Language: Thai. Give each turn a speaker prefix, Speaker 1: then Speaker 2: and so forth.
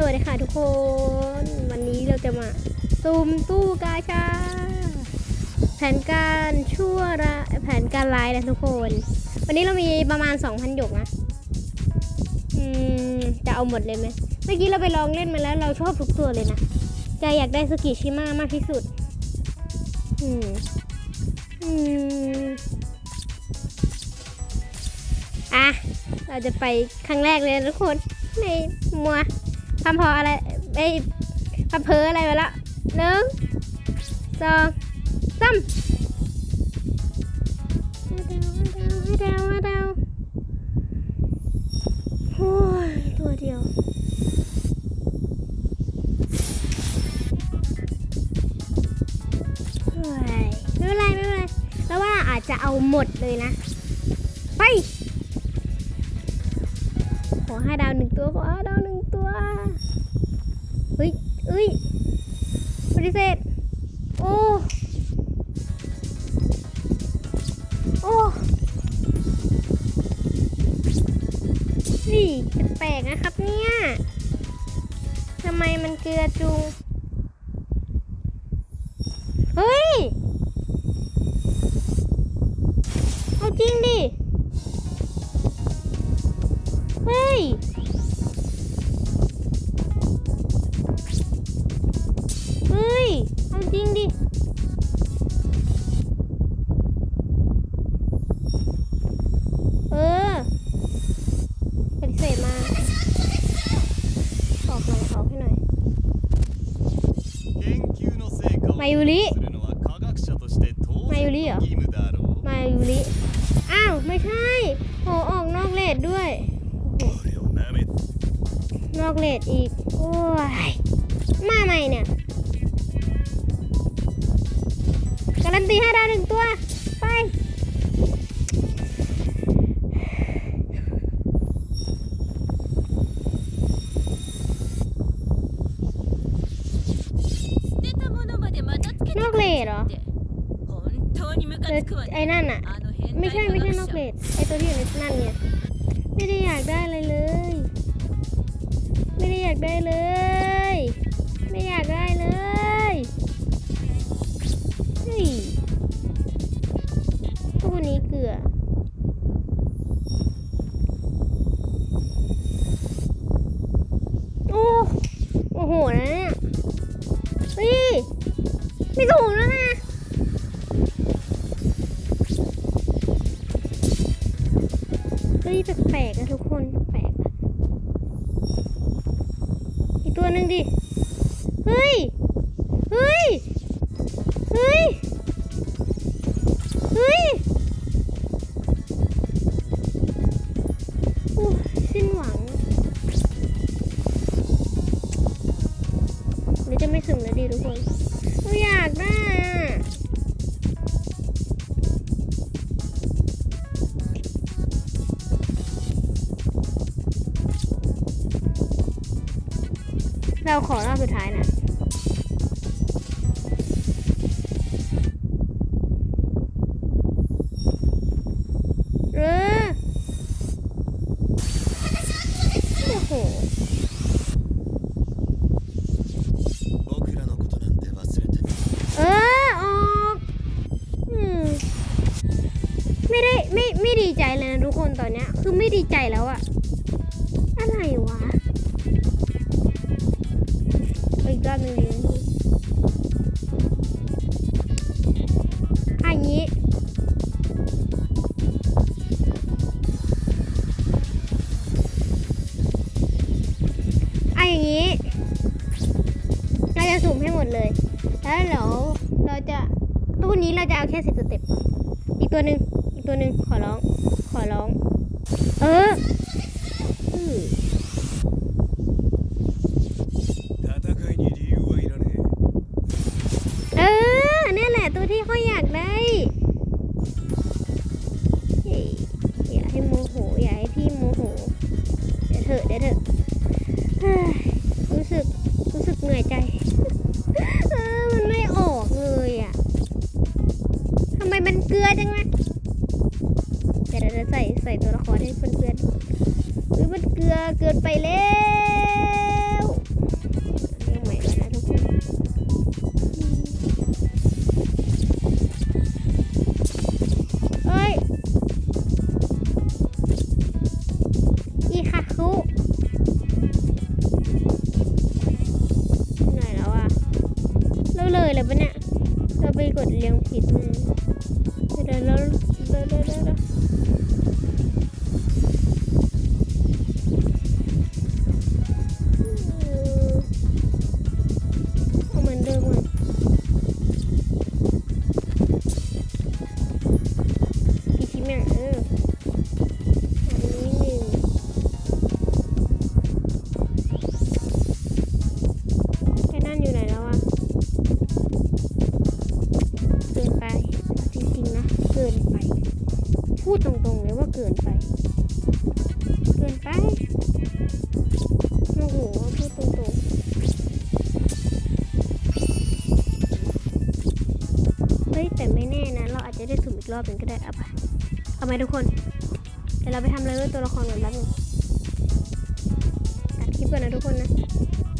Speaker 1: สวัสดีค่ะทุกคน วันนี้เราจะมาซูมตู้กาชา แผนการชั่วระแผนการร้ายนะทุกคน วันนี้เรามีประมาณ 2,000หยกนะ อืม จะเอาหมดเลยไหมเมื่อกี้เราไปลองเล่นมาแล้วเราชอบทุกตัวเลยนะใจอยากได้สกิชิมามากที่สุด อืม อืม อะ เราจะไปครั้งแรกเลยนะทุกคนในมัว พำพออะไรไอ้ยพำเพออะไรไปละหนึ่งสองสามให้เดาให้เดาโอ้ยตัวเดียวโอ้ยไม่เป็นไรไม่เป็นไรแล้วว่าอาจจะเอาหมดเลยนะ ไป ขอห้าดาวหนึ่งตัวขอห้าดาวหนึ่ง ตัวเฮ้ยเอ้ยปฏิเสธโอ้โอ้นี่แปลกนะครับเนี่ยทำไมมันเกลือจุง เฮ้ย เอาจริงดิ อกให้หน่อย
Speaker 2: มา
Speaker 1: ยูริมา
Speaker 2: ยูริเหรอ
Speaker 1: มายูริอ้าวไม่ใช่โหออกนอกเลดด้วยนอกเลดอีกโอ้ยมาใหม่เนี่ยการันตีให้ได้หนึ่งตัว ไป
Speaker 3: แต่
Speaker 1: ไอ้นั่นอะไม่ใช่ไม่ใช่นอกเลดไอ้ตัวที่อยู่ในนั่นเนี่ยไม่ได้อยากได้อะไรเลย ไม่ได้อยากได้เลย ไม่อยากได้เลยเฮ้ยตู้นี้เกลือโอ้โอ้โหนะเนี่ยเฮ้ยไม่ถูกแล้วนะ แปลกนะทุกคนแปลกอีกตัวหนึ่งดิ เฮ้ย ขอรอบสุดท้ายนะเออโอ้โหเออออกไม่ได้ไม่ไม่ดีใจเลยนะทุกคนตอนเนี้ย คือไม่ดีใจแล้วอะ กรอบหนึ่งดีไหมพี่อันนี้เอาอย่างนี้เราจะสุ่มให้หมดเลย แล้วเดี๋ยวเราจะตู้นี้เราจะเอาแค่สิบสเต็ปอีกตัวหนึ่งอีกตัวหนึ่งขอร้อง ขอร้อง เออ เถอะเดี๋ยวเถอะรู้สึกรู้สึกเหนื่อยใจมันไม่ออกเลยอะทำไมมันเกลือจังวะเดี๋ยวเราจะใส่ใส่ตัวละครให้เพื่อนๆอุ้ยมันเกลือเกินไปแล้ว เลยเลยปะเนี่ย เราไปกดเลี้ยงผิดเดี๋ยวเราเดี๋ยวเรา พูดตรงๆเลยว่าเกินไป เกินไปโอ้โหพูดตรงๆ เฮ้ย แต่ไม่แน่นะ เราอาจจะได้สุ่มอีกรอบหนึ่งก็ได้อาไปเอาไหมทุกคน เดี๋ยวเราไปทำเลยตัวละครก่อนแป๊บนึงตัดคลิปก่อนนะทุกคนนะ